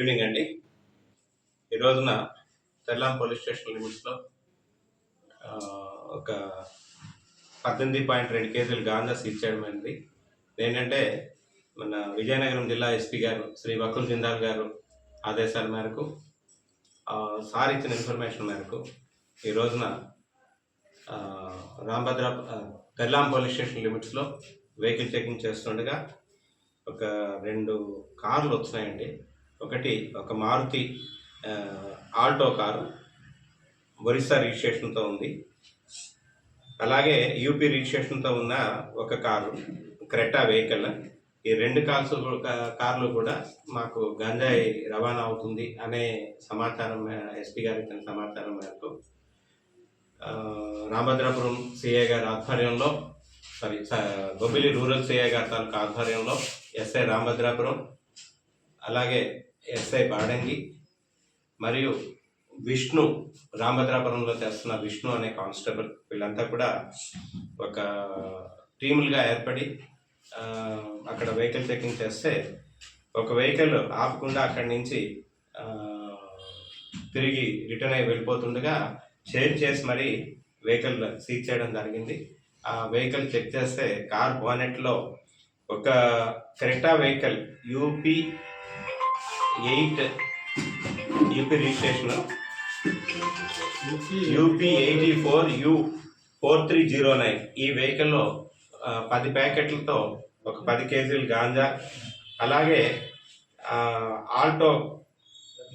Evening అండి. రోజున తెల్లాం police station లిమిట్స్లో ఒక పద్దెనిమిది పాయింట్ రెండు కేజీలు గాంజా సీజ్ చేయడం అయింది. ఏంటంటే మన విజయనగరం జిల్లా ఎస్పీ గారు శ్రీ వకుల్ జిందాల్ గారు ఆదేశాల మేరకు సార్ ఇచ్చిన ఇన్ఫర్మేషన్ మేరకు ఈ రోజున రాంభద్ర తెల్లాం పోలీస్ స్టేషన్ లిమిట్స్లో వెహికల్ చెకింగ్ చేస్తుండగా ఒక రెండు కార్లు వచ్చినాయండి ఒకటి ఒక మారుతి ఆల్టో కారు ఒరిస్సా రిజిస్ట్రేషన్తో ఉంది. అలాగే యూపీ రిజిస్ట్రేషన్తో ఉన్న ఒక కారు క్రెటా వెహికల్. ఈ రెండు కార్స్ కార్లు కూడా మాకు గంజాయి రవాణా అవుతుంది అనే సమాచారం ఎస్పీ గారు ఇచ్చిన సమాచారం మేరకు. రామభద్రాపురం సిఐ గారి ఆధ్వర్యంలో సారీ గొబ్బిలి రూరల్ సిఐ గారి తాలూకా ఆధ్వర్యంలో ఎస్ఐ రామభద్రాపురం అలాగే ఎస్ఐ బాడంగి మరియు విష్ణు రామభద్రాపురంలో చేస్తున్న విష్ణు అనే కానిస్టేబుల్ వీళ్ళంతా కూడా ఒక టీములుగా ఏర్పడి అక్కడ వెహికల్ చెకింగ్ చేస్తే ఒక వెహికల్ ఆపకుండా అక్కడి నుంచి తిరిగి రిటర్న్ అయ్యి వెళ్ళిపోతుండగా చేంజ్ చేసి మరి వెహికల్ సీజ్ చేయడం జరిగింది. ఆ వెహికల్ చెక్ చేస్తే కార్ బోనెట్లో ఒక Creta vehicle UP eight UP registration. UP eighty four U four three zero nine. ఈ వెహికల్లో పది ప్యాకెట్లతో ఒక పది కేజీలు గాంజా అలాగే Alto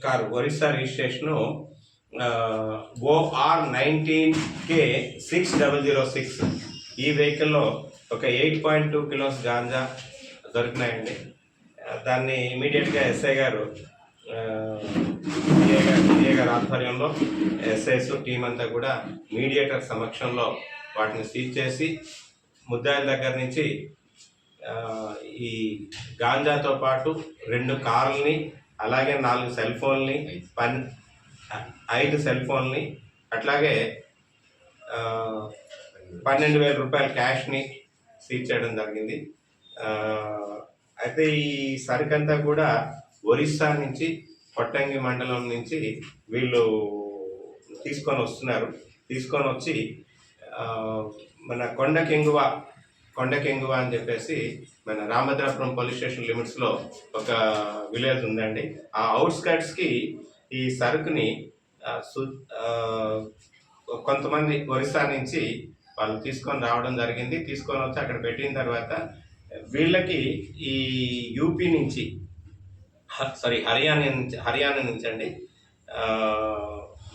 car Orissa registration OR nineteen K six double zero six. ఈ వెహికల్లో ఒక eight point two kilos ganja దొరికినాయండి. దాన్ని ఇమీడియట్గా ఎస్ఐ గారు ఆ, గారి ఆధ్వర్యంలో ఎస్ఐస్ టీం అంతా కూడా మీడియేటర్ సమక్షంలో వాటిని సీజ్ చేసి ముద్దాయిల దగ్గర నుంచి ఈ గాంజాతో పాటు రెండు కార్లని అలాగే నాలుగు సెల్ ఫోన్ని పన్ ఐదు సెల్ ఫోన్ని అట్లాగే పన్నెండు వేల రూపాయల క్యాష్ని సీజ్ చేయడం జరిగింది. అయితే ఈ సరుకంతా కూడా ఒరిస్సా నుంచి కొట్టంగి మండలం నుంచి వీళ్ళు తీసుకొని వస్తున్నారు. తీసుకొని వచ్చి మన కొండకెంగువ కొండకెంగువ అని చెప్పేసి మన రామభద్రాపురం పోలీస్ స్టేషన్ లిమిట్స్లో ఒక విలేజ్ ఉందండి. ఆ అవుట్స్కట్స్కి ఈ సరుకుని సు- కొంతమంది ఒరిస్సా నుంచి వాళ్ళు తీసుకొని రావడం జరిగింది. తీసుకొని వచ్చి అక్కడ పెట్టిన తర్వాత వీళ్ళకి ఈ యూపీ నుంచి సారీ హర్యానా నుంచి హర్యానా నుంచి అండి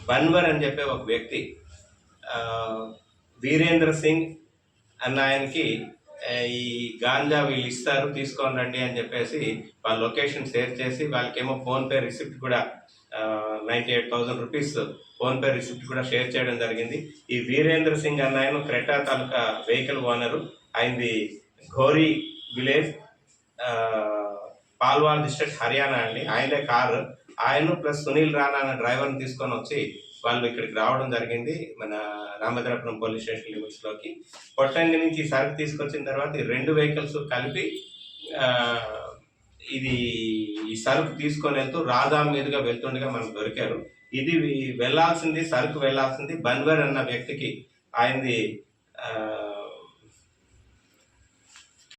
బన్వర్ అని చెప్పే ఒక వ్యక్తి వీరేంద్ర సింగ్ అన్న ఆయనకి ఈ గాంజా వీళ్ళు ఇస్తారు తీసుకొని రండి అని చెప్పేసి వాళ్ళ లొకేషన్ షేర్ చేసి వాళ్ళకేమో ఫోన్పే రిసిప్ట్ కూడా ninety eight thousand rupees PhonePe receipt కూడా షేర్ చేయడం జరిగింది. ఈ వీరేంద్ర సింగ్ అన్న ఆయన క్రెటా తాలూకా వెహికల్ ఓనరు. ఆయనది ఘోరీ విలేజ్ పాల్వార్ పాల్వాల్ డిస్ట్రిక్ట్ హర్యానా అండి. ఆయనే కారు. ఆయన ప్లస్ సునీల్ రాణా అనే డ్రైవర్ని తీసుకొని వచ్చి వాళ్ళు ఇక్కడికి రావడం జరిగింది. మన రామభద్రాపురం పోలీస్ స్టేషన్ లిమిట్స్లోకి. కొట్టంగి నుంచి ఈ సరుకు తీసుకొచ్చిన తర్వాత ఈ రెండు వెహికల్స్ కలిపి ఇది ఈ సరుకు తీసుకొని వెళ్తూ రాధా మీదుగా వెళ్తుండగా మనకు దొరికారు. ఇది వెళ్ళాల్సింది సరుకు వెళ్ళాల్సింది బన్వర్ అన్న వ్యక్తికి. ఆయనది